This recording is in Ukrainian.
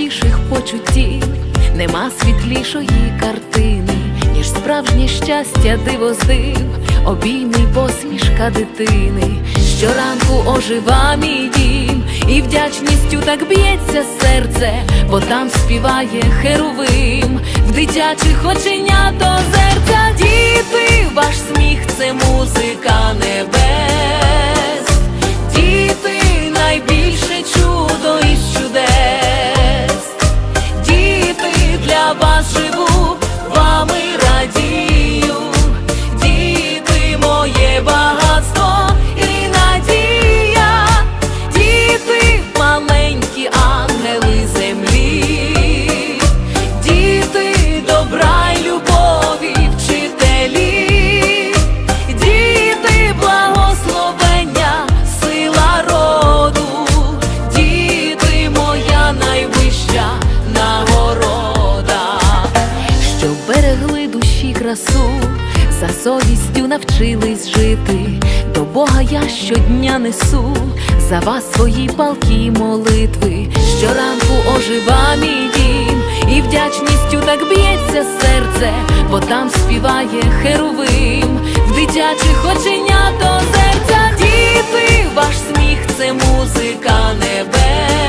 найчистіших почуттів, нема світлішої картини, ніж справжнє щастя диво здив, обійми посмішка дитини, щоранку ожива мій дім, і вдячністю так б'ється серце, бо там співає херовим, в дитячих до озерця діти, ваш сміх це музика небес. Красу, за совістю навчились жити. До Бога я щодня несу за вас свої палкі молитви. Щоранку ожива мій дім, і вдячністю так б'ється серце, бо там співає херовим, в дитячих оченят озерця діти, ваш сміх це музика небес.